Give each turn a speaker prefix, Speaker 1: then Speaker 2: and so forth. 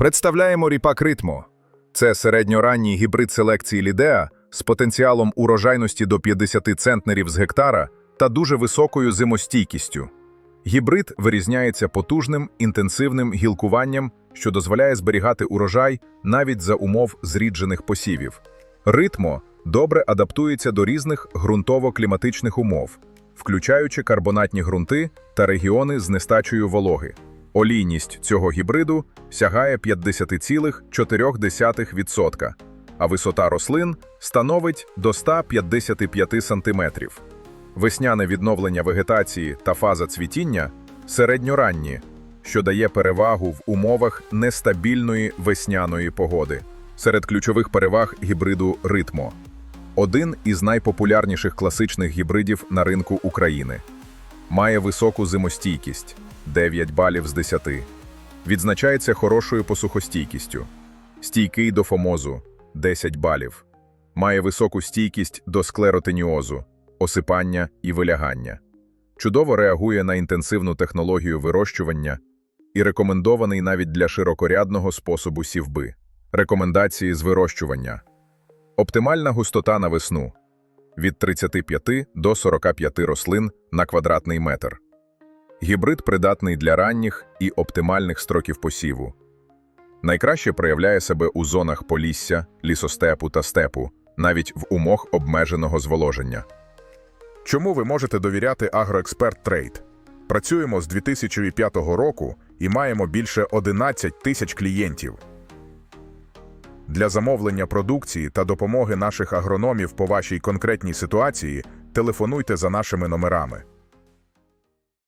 Speaker 1: Представляємо ріпак ритмо. Це середньоранній гібрид селекції Лідеа з потенціалом урожайності до 50 центнерів з гектара та дуже високою зимостійкістю. Гібрид вирізняється потужним інтенсивним гілкуванням, що дозволяє зберігати урожай навіть за умов зріджених посівів. Ритмо добре адаптується до різних ґрунтово-кліматичних умов, включаючи карбонатні ґрунти та регіони з нестачею вологи. Олійність цього гібриду сягає 50,4%, а висота рослин становить до 155 см. Весняне відновлення вегетації та фаза цвітіння середньоранні, що дає перевагу в умовах нестабільної весняної погоди. Серед ключових переваг гібриду ритмо один із найпопулярніших класичних гібридів на ринку України. Має високу зимостійкість 9 балів з 10. Відзначається хорошою посухостійкістю. Стійкий до фомозу 10 балів. Має високу стійкість до склеротеніозу, осипання і вилягання. Чудово реагує на інтенсивну технологію вирощування і рекомендований навіть для широкорядного способу сівби. Рекомендації з вирощування. Оптимальна густота на весну від 35 до 45 рослин на квадратний метр. Гібрид придатний для ранніх і оптимальних строків посіву. Найкраще проявляє себе у зонах полісся, лісостепу та степу, навіть в умовах обмеженого зволоження.
Speaker 2: Чому ви можете довіряти Агроексперт Трейд? Працюємо з 2005 року і маємо більше 11 тисяч клієнтів. Для замовлення продукції та допомоги наших агрономів по вашій конкретній ситуації телефонуйте за нашими номерами.